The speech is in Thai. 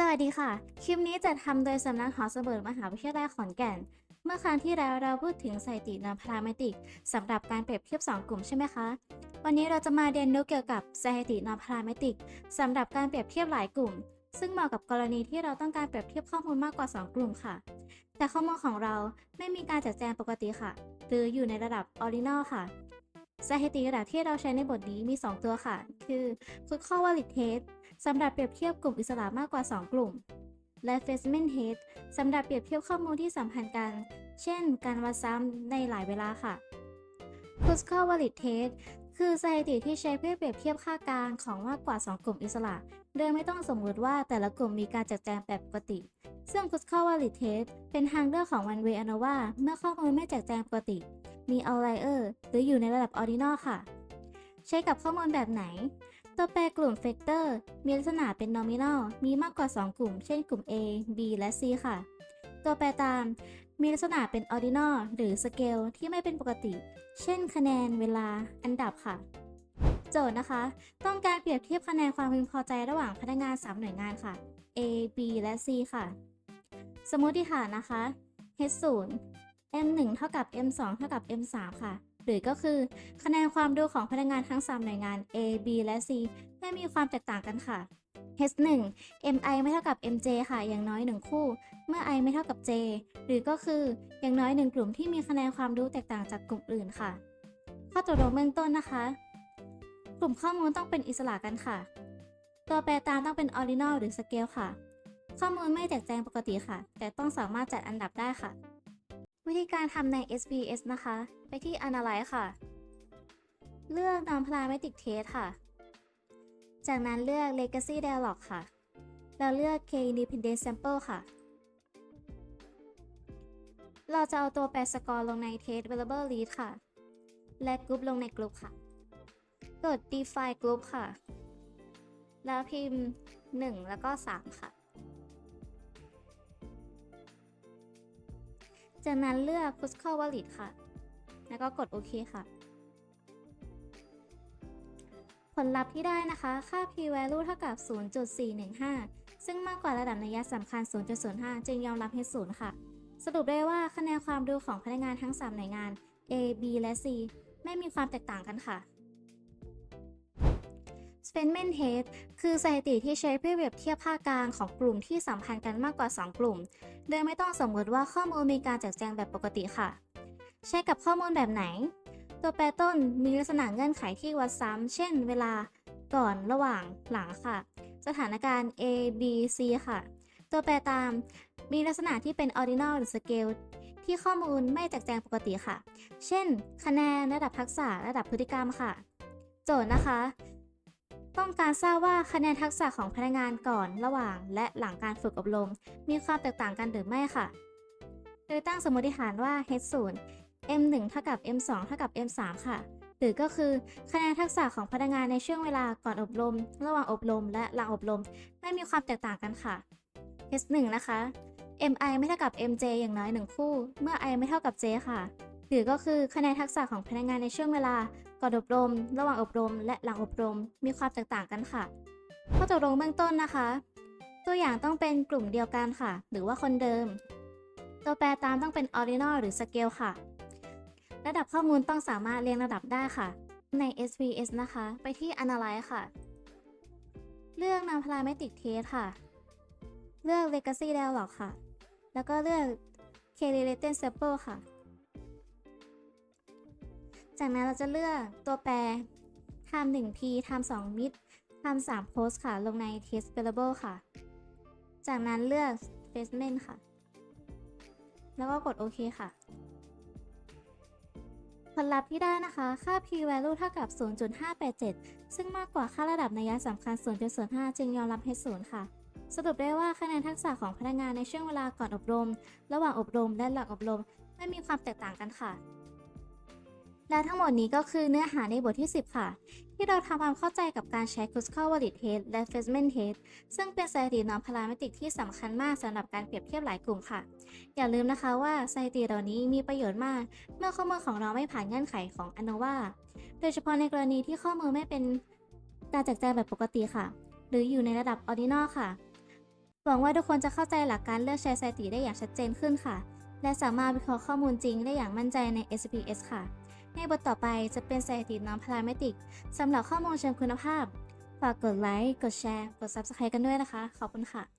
สวัสดีค่ะ คลิปนี้จะทำโดยสำนักหอสมุดมหาวิทยาลัยขอนแก่น เมื่อครั้งที่แล้วเราพูดถึงสถิตินอนพาราเมติกสำหรับการเปรียบเทียบ 2 กลุ่มใช่ไหมคะ วันนี้เราจะมาเรียนรู้เกี่ยวกับสถิตินอนพาราเมติกสำหรับการเปรียบเทียบหลายกลุ่ม ซึ่งเหมาะกับกรณีที่เราต้องการเปรียบเทียบข้อมูลมากกว่า 2 กลุ่มค่ะ แต่ข้อมูลของเราไม่มีการจัดแจงปกติค่ะ หรืออยู่ในระดับ ordinal ค่ะ สถิติระดับที่เราใช้ในบทนี้มี 2 ตัวค่ะ คือ Food Quality Test สำหรับเปรียบเทียบกลุ่มอิสระมากกว่า 2 กลุ่ม และ Facement Test สำหรับเปรียบเทียบข้อมูลที่สัมพันธ์กัน เช่น การวัดซ้ำในหลายเวลาค่ะ Food Quality Test คือสถิติที่ใช้เพื่อเปรียบเทียบค่ากลางของมากกว่า 2 กลุ่มอิสระ โดยไม่ต้องสมมติว่าแต่ละกลุ่มมีการจัดแจงแบบปกติ ซึ่ง Food Quality Test เป็นทางเลือกของ One Way ANOVA เมื่อข้อมูลไม่จัดแจงปกติ มี outlier หรืออยู่ในระดับ ordinal ค่ะ ใช้กับข้อมูลแบบไหน ตัวแปรกลุ่ม factor มีลักษณะเป็น nominal มีมากกว่า 2 กลุ่ม เช่นกลุ่ม A B และ C ค่ะ ตัวแปรตามมีลักษณะเป็น ordinal หรือ scale ที่ไม่เป็นปกติ เช่น คะแนน เวลา อันดับค่ะ โจทย์นะคะ ต้องการเปรียบเทียบคะแนนความพึงพอใจระหว่างพนักงาน 3 หน่วยงานค่ะ A B และ C ค่ะ สมมติฐานนะคะ H 0 M 1 เท่ากับ M 2 เท่ากับ M 3 ค่ะ หรือก็คือคะแนนความรู้ของพนักงานทั้ง 3 หน่วยงาน A B และ C ไม่มีความแตกต่างกันค่ะ H 1 MI ไม่เท่ากับ MJ ค่ะ อย่างน้อย 1 คู่ เมื่อ I ไม่เท่ากับ J หรือก็คืออย่างน้อย 1 กลุ่มที่มีคะแนนความรู้แตกต่างจากกลุ่มอื่นค่ะ ข้อตกลงเบื้องต้นนะคะ กลุ่มข้อมูลต้องเป็นอิสระกันค่ะ ตัวแปรตามต้องเป็น ordinal หรือ scale ค่ะ ข้อมูลไม่แจกแจงปกติค่ะ แต่ต้องสามารถจัดอันดับได้ค่ะ วิธีการทำใน SBS นะคะ ไปที่ Analyze ค่ะ เลือก Non-Parametric Test ค่ะ จากนั้นเลือก Legacy Dialog ค่ะแล้วเลือก K Independent Sample ค่ะ เราจะเอาตัวแปรสกอร์ลงใน Test Variable List ค่ะ และกรุ๊ปลงในกลุ่มค่ะ กด Define Group ค่ะ แล้วพิมพ์ 1 แล้วก็ 3 ค่ะ จากนั้นเลือก Critical Valid ค่ะ แล้วก็กดโอเคค่ะ ผลลัพธ์ที่ได้นะคะ ค่า p-value เท่ากับ 0.415 ซึ่งมากกว่าระดับนัยสำคัญ 0.05 จึงยอมรับให้ศูนย์ค่ะ สรุปได้ว่าคะแนนความรู้ของพนักงานทั้ง 3 หน่วยงาน A B และ C ไม่มีความแตกต่างกันค่ะ Spendment Test คือสถิติที่ใช้เพื่อเปรียบเทียบค่ากลางของกลุ่มที่สัมพันธ์กันมากกว่า 2 กลุ่ม โดยไม่ต้องสมมติว่าข้อมูลมีการแจัดแจงแบบปกติค่ะ ใช้กับข้อมูลแบบไหน ตัวแปรต้นมีลักษณะเงื่อนไขที่วัดซ้ำ เช่น เวลา ก่อน ระหว่าง หลังค่ะ สถานการณ์ A B C ค่ะ ตัวแปรตามมีลักษณะที่เป็น ordinal หรือ scale ที่ข้อมูลไม่แจัดแจงปกติค่ะ เช่น คะแนน ระดับทักษะ ระดับพฤติกรรมค่ะ โจทย์นะคะ ต้องการทราบว่าคะแนนทักษะของพนักงานก่อนระหว่าง และหลังการฝึกอบรม มีความแตกต่างกันหรือไม่ค่ะ โดยตั้งสมมติฐานว่า H 0 M 1 เท่ากับ M 2 เท่ากับ M 3 ค่ะ หรือก็คือคะแนนทักษะของพนักงานในช่วงเวลาก่อนอบรม ระหว่างอบรม และหลังอบรม ไม่มีความแตกต่างกันค่ะ H 1 นะคะ MI ไม่เท่ากับ MJ อย่างน้อย 1 คู่ เมื่อ I ไม่เท่ากับ J ค่ะ หรือก็คือคะแนนทักษะของพนักงานในช่วงเวลา ก่อนอบรม ระหว่างอบรม และหลังอบรม มีความแตกต่างกันค่ะข้อตกลงเบื้องต้นนะคะ ตัวอย่างต้องเป็นกลุ่มเดียวกันค่ะ หรือว่าคนเดิม ตัวแปรตามต้องเป็น ordinal หรือ scale ค่ะ ระดับข้อมูลต้องสามารถเรียงระดับได้ค่ะ ใน SPS นะคะ ไปที่ Analyze ค่ะ เลือก Non-Parametric Test ค่ะ เลือก Legacy Dialog ค่ะ แล้วก็เลือก K-Related Sample ค่ะ จากนั้นเราจะเลือกตัวแปร time 1 p time 2 mid time 3 post ค่ะ ลงใน test variable ค่ะ จากนั้นเลือก placement ค่ะ แล้วก็กดโอเคค่ะผลลัพธ์ที่ได้นะคะ ค่า p-value เท่ากับ 0.587 ซึ่งมากกว่าค่าระดับนัยสำคัญ 0.05 จึงยอมรับให้ศูนย์ค่ะ สรุปได้ว่าคะแนนทักษะของพนักงานในช่วงเวลาก่อนอบรม ระหว่างอบรมและหลังอบรม ไม่มีความแตกต่างกันค่ะ และทั้งหมดนี้ก็คือเนื้อหาในบทที่ 10 ค่ะ ที่เราทำความเข้าใจกับการใช้ Critical Valid Test และ Facement Test ซึ่งเป็นสถิติ Non-Parametric ที่สำคัญมากสำหรับการเปรียบเทียบหลายกลุ่มค่ะ อย่าลืมนะคะว่าสถิติเหล่านี้มีประโยชน์มาก เมื่อข้อมูลของเราไม่ผ่านเงื่อนไขของ ANOVA โดยเฉพาะในกรณีที่ข้อมูลไม่เป็นการจัดแจงแบบปกติค่ะ หรืออยู่ในระดับ Ordinal ค่ะ หวังว่าทุกคนจะเข้าใจหลักการเลือกใช้สถิติได้อย่างชัดเจนขึ้นค่ะ และสามารถวิเคราะห์ข้อมูลจริงได้อย่างมั่นใจใน SPS ค่ะ ในบทต่อไปจะเป็นสถิติน้องพาราเมติกสำหรับข้อมูลเชิงคุณภาพ ฝากกดไลค์ กดแชร์ กด Subscribe กันด้วยนะคะ ขอบคุณค่ะ